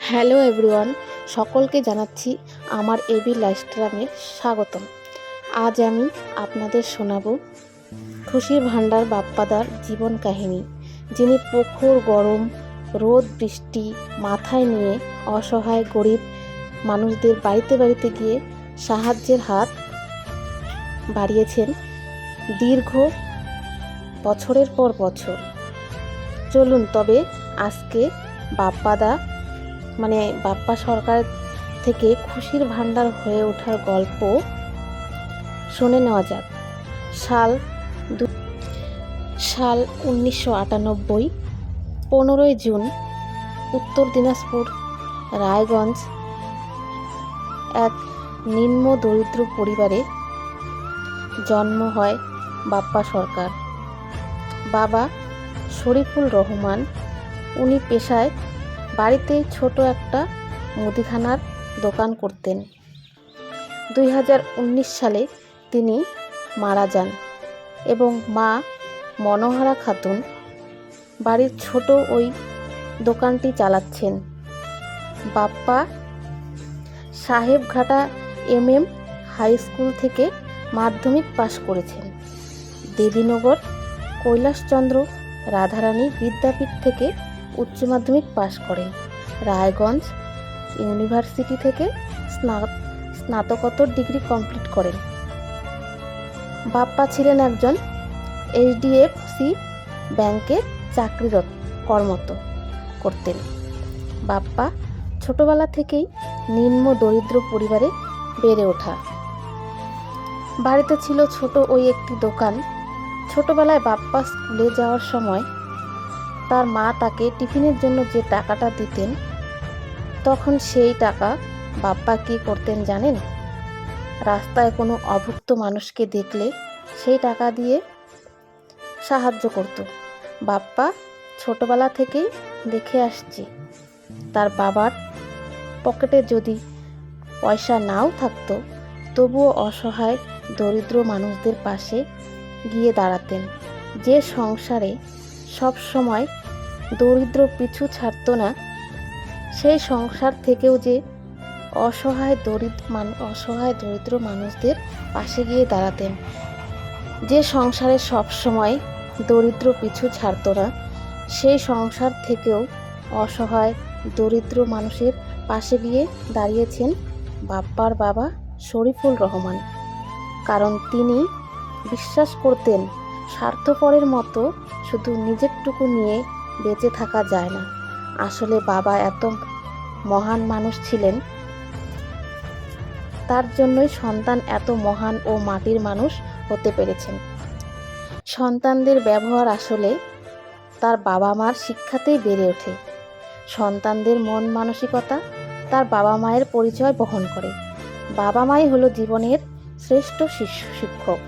Hello everyone, সকলকে জানাচ্ছি আমার এবি লাইফস্টাইলে স্বাগতম। আজ আমি আপনাদের শোনাবো খুশির ভাণ্ডার বাপ্পাদার জীবন কাহিনী, যিনি প্রখর গরম, রোদ, বৃষ্টি মাথায় নিয়ে অসহায়, গরিব মানুষদের বাড়িতে বাড়িতে গিয়ে সাহায্যের হাত বাড়িয়েছেন দীর্ঘ বছরের পর বছর। চলুন, তবে আজকে বাপ্পাদা মানে বাপ্পা সরকার থেকে খুশির ভাণ্ডার হয়ে ওঠার গল্প শুনে নেওয়া যাক। সাল সাল উনিশশো আটানব্বই, পনেরোই জুন, উত্তর দিনাজপুর, রায়গঞ্জ, এক নিম্ন দরিদ্র পরিবারে জন্ম হয় বাপ্পা সরকার। বাবা শরীফুল রহমান, উনি পেশায় বাড়িতেই ছোট একটা মুদিখানার দোকান করতেন। দুই হাজার উনিশ সালে তিনি মারা যান এবং মা মনোহারা খাতুন বাড়ির ছোট ওই দোকানটি চালাচ্ছেন। Bappa Sahebghata M M high school থেকে মাধ্যমিক পাশ করেছেন। দেবীনগর, কৈলাসচন্দ্র, রাধারানী বিদ্যাপীঠ থেকে উচ্চ মাধ্যমিক পাশ করেন রায়গঞ্জ ইউনিভার্সিটি থেকে স্না- স্নাতকোত্তর ডিগ্রি কমপ্লিট করেন। বাপ্পা ছিলেন একজন এইচডিএফসি ব্যাংকে চাকরিরত কর্মত করতেন। বাপ্পা ছোটবেলা থেকেই নিম্ন দরিদ্র পরিবারে বেড়ে ওঠা। বাড়িতে ছিল ছোট ওই একটি দোকান। ছোটবেলায় বাপ্পা স্কুলে যাওয়ার সময় তার মা তাকে টিফিনের জন্য যে টাকাটা দিতেন, তখন সেই টাকা বাপ্পা কী করতেন জানেন? রাস্তায় কোনো অভুক্ত মানুষকে দেখলে সেই টাকা দিয়ে সাহায্য করত। বাপ্পা ছোটবেলা থেকেই দেখে আসছে, তার বাবার পকেটে যদি পয়সা নাও থাকতো, তবুও অসহায় দরিদ্র মানুষদের পাশে গিয়ে দাঁড়াতেন। যে সংসারে সব সময় দরিদ্র পিছু ছাড়তো না। সেই সংসার থেকেও যে অসহায় দরিদ্র মান অসহায় দরিদ্র মানুষদের পাশে গিয়ে দাঁড়াতেন। যে সংসারে সব সময় দরিদ্র পিছু ছাড়তো না, সেই সংসার থেকেও অসহায় দরিদ্র মানুষের পাশে গিয়ে দাঁড়িয়েছেন বাপ্পার বাবা শরীফুল রহমান। কারণ তিনি বিশ্বাস করতেন, স্বার্থপরের মতো শুধু নিজেরটুকু নিয়ে বেঁচে থাকা যায় না। আসলে বাবা এত মহান মানুষ ছিলেন। তার জন্যই সন্তান এত মহান ও মাটির মানুষ হতে পেরেছেন। সন্তানদের ব্যবহার আসলে তার বাবা মার শিক্ষাতেই বেড়ে ওঠে। সন্তানদের মন মানসিকতা তার বাবা মায়ের পরিচয় বহন করে। বাবা মাই হলো জীবনের শ্রেষ্ঠ শিশু শিক্ষক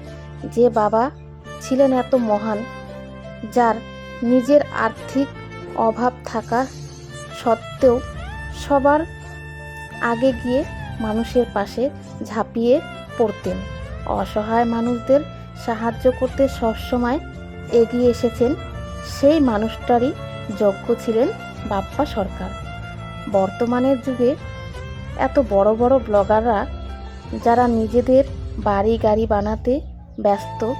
যে বাবা ছিলেন এত মহান, যার নিজের আর্থিক অভাব থাকা সত্ত্বেও সবার আগে গিয়ে মানুষের পাশে ঝাঁপিয়ে পড়তেন। অসহায় মানুষদের সাহায্য করতে সবসময় এগিয়ে এসেছেন সেই মানুষটারই যোগ্য ছিলেন বাপ্পা সরকার। বর্তমানের যুগে এত বড় বড় ব্লগাররা যারা নিজেদের বাড়ি গাড়ি বানাতে ব্যস্ত,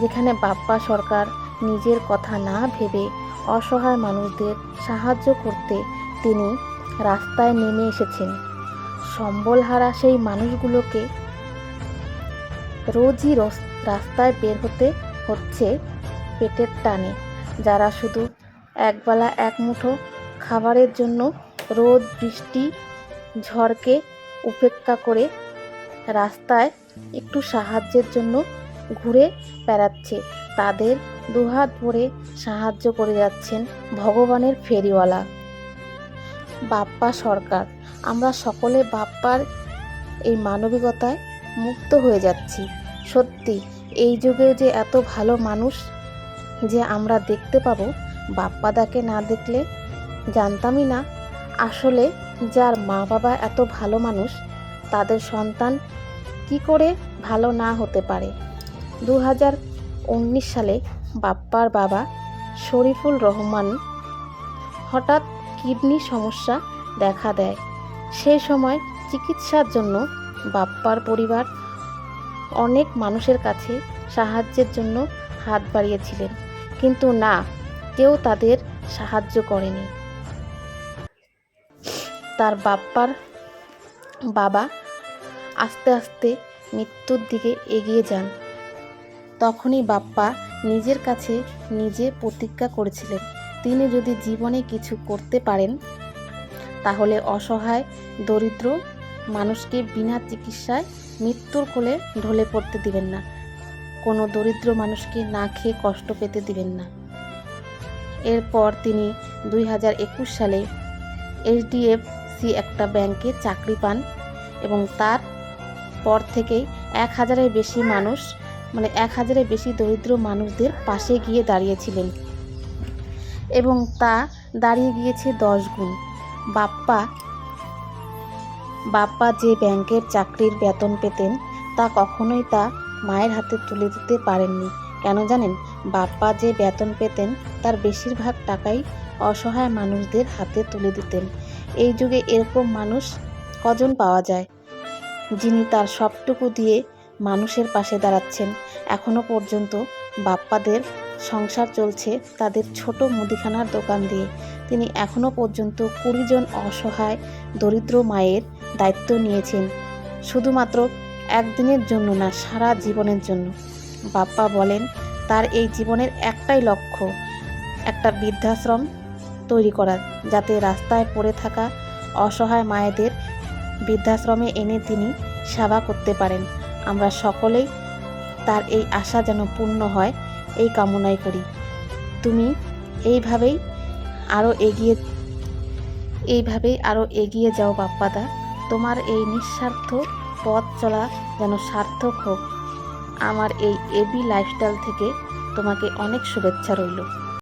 যেখানে বাপ্পা সরকার নিজের কথা না ভেবে অসহায় মানুষদের সাহায্য করতে তিনি রাস্তায় নেমে এসেছেন। সম্বলহারা সেই মানুষগুলোকে রোজই রস- রাস্তায় বের হতে হচ্ছে পেটের টানে। যারা শুধু একবেলা এক মুঠো খাবারের জন্য রোদ বৃষ্টি, ঝড়কে উপেক্ষা করে রাস্তায় একটু সাহায্যের জন্য ঘুরে বেড়াচ্ছে। তাদের দুহাত ভরে সাহায্য করে যাচ্ছেন ভগবানের ফেরিওয়ালা। বাপ্পা সরকার, আমরা সকলে বাপ্পার এই মানবিকতায় মুক্ত হয়ে যাচ্ছি। সত্যি, এই যুগেও যে এত ভালো মানুষ যে আমরা দেখতে পাবো, বাপ্পাদাকে না দেখলে জানতামই না। আসলে যার মা বাবা এত ভালো মানুষ, তাদের সন্তান কি করে ভালো না হতে পারে? দু হাজার উনিশ সালে বাপ্পার বাবা শরীফুল রহমান হঠাৎ কিডনি সমস্যা দেখা দেয়। সেই সময় চিকিৎসার জন্য বাপ্পার পরিবার অনেক মানুষের কাছে সাহায্যের জন্য হাত বাড়িয়েছিলেন। কিন্তু না, কেউ তাদের সাহায্য করেনি। তার বাপ্পার বাবা আস্তে আস্তে মৃত্যুর দিকে এগিয়ে যান। তখনই বাপ্পা নিজের কাছে নিজে প্রতিজ্ঞা করেছিলেন, তিনি যদি জীবনে কিছু করতে পারেন, তাহলে অসহায়, দরিদ্র মানুষকে বিনা চিকিৎসায় মৃত্যুর কোলে ঢলে পড়তে দিবেন না। কোনো দরিদ্র মানুষকে না খেয়ে কষ্ট পেতে দিবেন না। এরপর তিনি দুই হাজার একুশ সালে এইচডিএফসি একটা ব্যাংকে চাকরি পান এবং তার পর থেকেই এক হাজারের বেশি মানুষ মানে এক হাজারের বেশি দরিদ্র মানুষদের পাশে গিয়ে দাঁড়িয়েছিলেন। এবং তা দাঁড়িয়ে গিয়েছে দশ গুণ। বাপ্পা বাপ্পা যে ব্যাংকের চাকরির বেতন পেতেন, তা কখনোই তা মায়ের হাতে তুলে দিতে পারেননি। কেন জানেন? বাপ্পা যে বেতন পেতেন, তার বেশিরভাগ টাকাই অসহায় মানুষদের হাতে তুলে দিতেন। এই যুগে এরকম মানুষ কজন পাওয়া যায়? যিনি তার সবটুকু দিয়ে মানুষের পাশে দাঁড়াচ্ছেন। এখনও পর্যন্ত বাপ্পাদের সংসার চলছে তাদের ছোট মুদিখানার দোকান দিয়ে। তিনি এখনও পর্যন্ত কুড়িজন অসহায়, দরিদ্র মায়ের দায়িত্ব নিয়েছেন। শুধুমাত্র একদিনের জন্য না, সারা জীবনের জন্য। বাপ্পা বলেন, তার এই জীবনের একটাই লক্ষ্য, একটা বৃদ্ধাশ্রম তৈরি করা, যাতে রাস্তায় পড়ে থাকা অসহায় মায়েদের বৃদ্ধাশ্রমে এনে তিনি সেবা করতে পারেন। আমরা সকলেই তার এই আশা যেন পূর্ণ হয়, এই কামনাই করি। তুমি এইভাবেই আরও এগিয়ে, এইভাবেই আরও এগিয়ে যাও বাপ্পাদা। তোমার এই নিঃস্বার্থ পথ চলা যেন সার্থক হোক। আমার এই এবি লাইফস্টাইল থেকে তোমাকে অনেক শুভেচ্ছা রইল।